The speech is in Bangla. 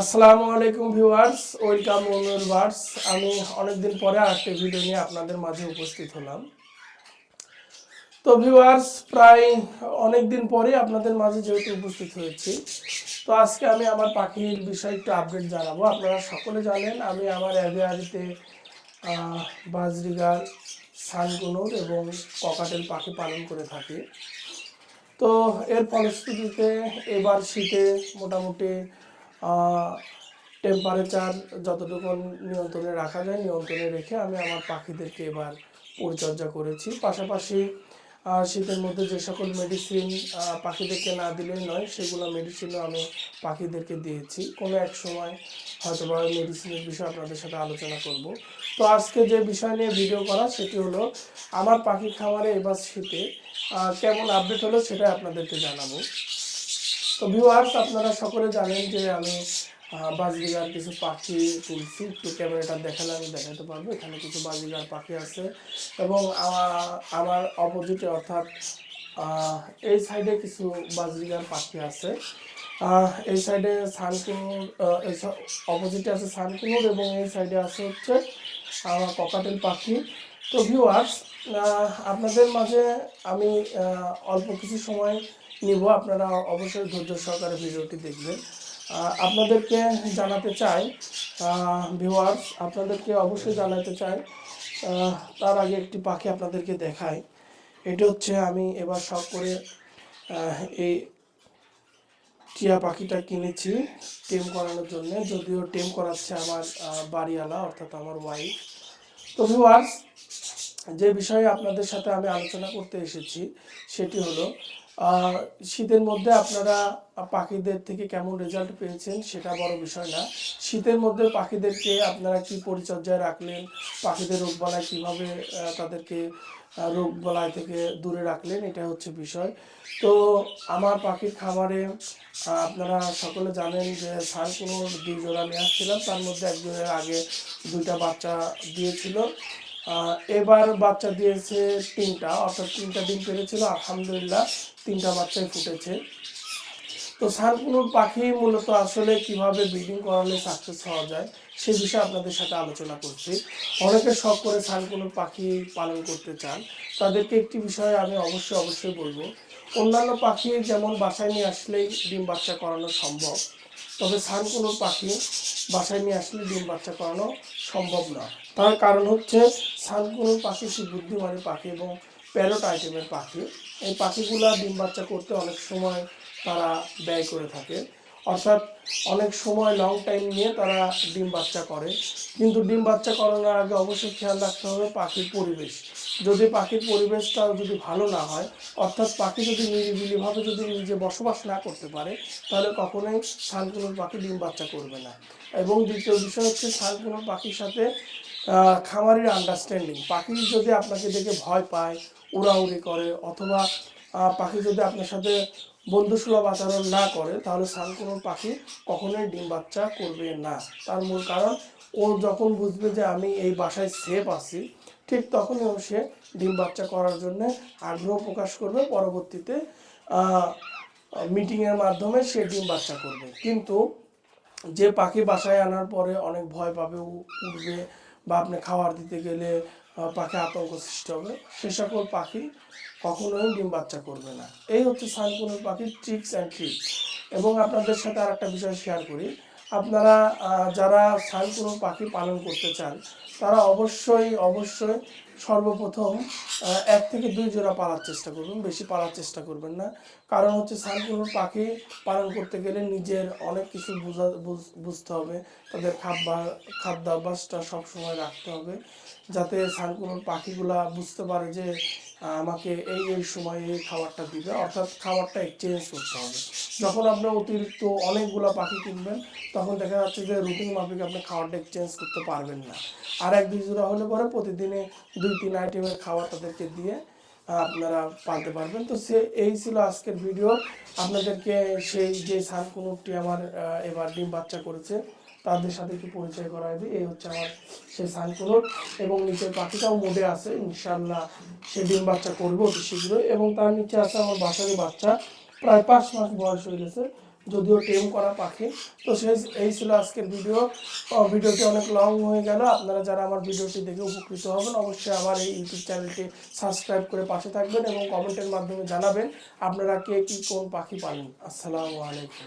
আসসালামু আলাইকুম ভিউয়ার্স, ওয়েলকাম বার্স। আমি অনেকদিন পরে আরেকটা ভিডিও নিয়ে আপনাদের মাঝে উপস্থিত হলাম। তো ভিউয়ার্স, প্রায় অনেক দিন পরে আপনাদের মাঝে যেহেতু উপস্থিত হয়েছি, তো আজকে আমি আমার পাখির বিষয়ে একটু আপডেট জানাব। আপনারা সকলে জানেন, আমি আমার অ্যাভিয়ারিতে বাজরিগার সানগুনুর এবং ককাটেল পাখি পালন করে থাকি। তো এর ফলশ্রুতিতে এবার শীতে মোটামুটি টেম্পারেচার যতটুকু নিয়ন্ত্রণে রাখা যায়, নিয়ন্ত্রণে রেখে আমি আমার পাখিদেরকে এবার পরিচর্যা করেছি। পাশাপাশি শীতের মধ্যে যে সকল মেডিসিন পাখিদেরকে না দিলেই নয়, সেগুলো মেডিসিনও আমি পাখিদেরকে দিয়েছি। কোনো এক সময় হয়তো বা মেডিসিনের বিষয়ে আপনাদের সাথে আলোচনা করব। তো আজকে যে বিষয় নিয়ে ভিডিও করা, সেটি হলো আমার পাখি খামারে এবার শীতে কেমন আপডেট হলো সেটা আপনাদেরকে জানাব। তো ভিউয়ার্স আপনারা সকলে জানেন যে আমি আহ, বাজরিগার কিছু পাখি তুলছি। একটু ক্যামেরাটা দেখালে আমি দেখাতে পারব। এখানে কিছু বাজরিগার পাখি আছে। এবং আমার অপোজিটে অর্থাৎ এই সাইডে কিছু বাজরিগার পাখি আছে। এই সাইডে সানকুনুর অপোজিটে আছে সানকুনুর এবং এই সাইডে আছে হচ্ছে আমার ককাটেল পাখি। তো ভিউয়ার্স আপনাদের মাঝে আমি অল্প কিছু সময় নিব। আপনারা অবশ্যই ধৈর্য সহকারে ভিডিওটি দেখবেন। আপনাদেরকে জানাতে চাই ভিউয়ার্স আপনাদেরকে অবশ্যই জানাতে চাই তার আগে একটি পাখি আপনাদেরকে দেখাই। এটা হচ্ছে আমি এবার শখ করে এই টিয়া পাখিটা কিনেছি টেম করানোর জন্য। যদিও টেম করাচ্ছে আমার বাড়িওয়ালা, অর্থাৎ আমার ওয়াইফ তো ভিউয়ার্স যে বিষয়ে আপনাদের সাথে আমি আলোচনা করতে এসেছি, সেটি হলো শীতের মধ্যে আপনারা পাখিদের থেকে কেমন রেজাল্ট পেয়েছেন সেটা বড় বিষয় না। শীতের মধ্যে পাখিদেরকে আপনারা কি পরিচর্যায় রাখলেন? পাখিদের রোগ বালায় কীভাবে তাদেরকে আহ, রোগ বালাই থেকে দূরে রাখলেন? এটা হচ্ছে বিষয়। তো আমার পাখির খামারে আপনারা সকলে জানেন যে সার কোনো দুই জোড়া নিয়ে আসছিলাম। তার মধ্যে একজনের আগে দুইটা বাচ্চা দিয়েছিল। এবার বাচ্চা দিয়েছে তিনটা, অর্থাৎ তিনটা ডিম পেরেছিল, আলহামদুলিল্লাহ তিনটা বাচ্চাই ফুটেছে। তো সানকুনুর পাখি মূলত আসলে কীভাবে ব্রিডিং করালে সাকসেস হওয়া যায়, সে বিষয়ে আপনাদের সাথে আলোচনা করছি। অনেকে শখ করে সানকুনুর পাখি পালন করতে চান, তাদেরকে একটি বিষয়ে আমি অবশ্যই অবশ্যই বলব। অন্যান্য পাখি যেমন বাসায় নিয়ে আসলেই ডিম বাচ্চা করানো সম্ভব। তবে সানকুনুর পাখি বাসায় নিয়ে আসলে ডিম বাচ্চা করানো সম্ভব না। তার কারণ হচ্ছে সানকুনুর পাখি একটি বুদ্ধিমানী পাখি এবং প্যারট আইটেমের পাখি। এই পাখিগুলা ডিম বাচ্চা করতে অনেক সময় তারা ব্যয় করে থাকে। অর্থাৎ অনেক সময় লং টাইম নিয়ে তারা ডিম বাচ্চা করে। কিন্তু ডিম বাচ্চা করানোর আগে অবশ্যই খেয়াল রাখতে হবে পাখির পরিবেশ। যদি পাখির পরিবেশটা যদি ভালো না হয়, অর্থাৎ পাখি যদি নিরিবিলিভাবে যদি নিজে বসবাস না করতে পারে, তাহলে কখনোই শালকুনোর পাখি ডিম বাচ্চা করবে না। এবং দ্বিতীয় বিষয় হচ্ছে শালকুনোর পাখির সাথে খামারের আন্ডারস্ট্যান্ডিং পাখি যদি আপনাকে দেখে ভয় পায়, উড়াউড়ি করে, অথবা পাখি যদি আপনার সাথে বন্ধুসুলভ আচরণ না করে, তাহলে সানকুনোর পাখি কখনোই ডিম বাচ্চা করবে না। তার মূল কারণ, ও যখন বুঝবে যে আমি এই বাসায় সেফ আছি, ঠিক তখনই ও সে ডিম বাচ্চা করার জন্য আগ্রহ প্রকাশ করবে। পরবর্তীতে মিটিংয়ের মাধ্যমে সে ডিম বাচ্চা করবে। কিন্তু যে পাখি বাসায় আনার পরে অনেক ভয় পাবে উঠবে বা আপনি খাবার দিতে গেলে পাখি আতঙ্ক সৃষ্টি হবে। সে সকল পাখি কখনোই ডিম বাচ্চা করবে না। এই হচ্ছে সানকুনের পাখির ট্রিক্স অ্যান্ড ট্রিক্স এবং আপনাদের সাথে আর একটা বিষয় শেয়ার করি। আপনারা যারা সানকুনোর পাখি পালন করতে চান, তারা অবশ্যই অবশ্যই সর্বপ্রথম এক থেকে দুই জোড়া পালার চেষ্টা করবেন, বেশি পালার চেষ্টা করবেন না। কারণ হচ্ছে সানকুনোর পাখি পালন করতে গেলে নিজের অনেক কিছু বুঝা বুঝতে হবে। তাদের খাবার খাদ্যাভ্যাসটা সবসময় রাখতে হবে, যাতে সানকুনোর পাখিগুলা বুঝতে পারে যে আমাকে এই এই সময় এই খাবারটা দিবে। অর্থাৎ খাবারটা এক্সচেঞ্জ করতে হবে। যখন আপনার অতিরিক্ত অনেকগুলো পাখি কিনবেন, তখন দেখা যাচ্ছে যে রুটিন মাফিক আপনি খাবারটা এক্সচেঞ্জ করতে পারবেন না। আর এক, দুই জোড়া হলে পরে প্রতিদিনে দুই, তিন আইটেমের খাবার তাদেরকে দিয়ে আপনারা পালতে পারবেন। তো সে, এই ছিল আজকের ভিডিও আপনাদেরকে সেই যে সানকুনুরটি আমার এবার ডিম বাচ্চা করেছে, তাদের সাথে একটু পরিচয় করাই দিই। এই হচ্ছে আমার সেই সানকুনুর এবং নিচের পাখিটাও মোডে আছে। ইনশাল্লাহ সে ডিম বাচ্চা করবে অতি শীঘ্রই। এবং তার নিচে আছে আমার বাসারি বাচ্চা। প্রায় পাঁচ মাস বয়স হয়ে গেছে। যদিও টেম করা পাখি। তো সে এই ছিল আজকের ভিডিও ভিডিওটি অনেক লং হয়ে গেল। আপনারা যারা আমার ভিডিওটি দেখে উপকৃত হবেন, অবশ্যই আমার এই ইউটিউব চ্যানেলটি সাবস্ক্রাইব করে পাশে থাকবেন এবং কমেন্টের মাধ্যমে জানাবেন আপনারা কে, কী, কোন পাখি পালেন। আসসালামু আলাইকুম।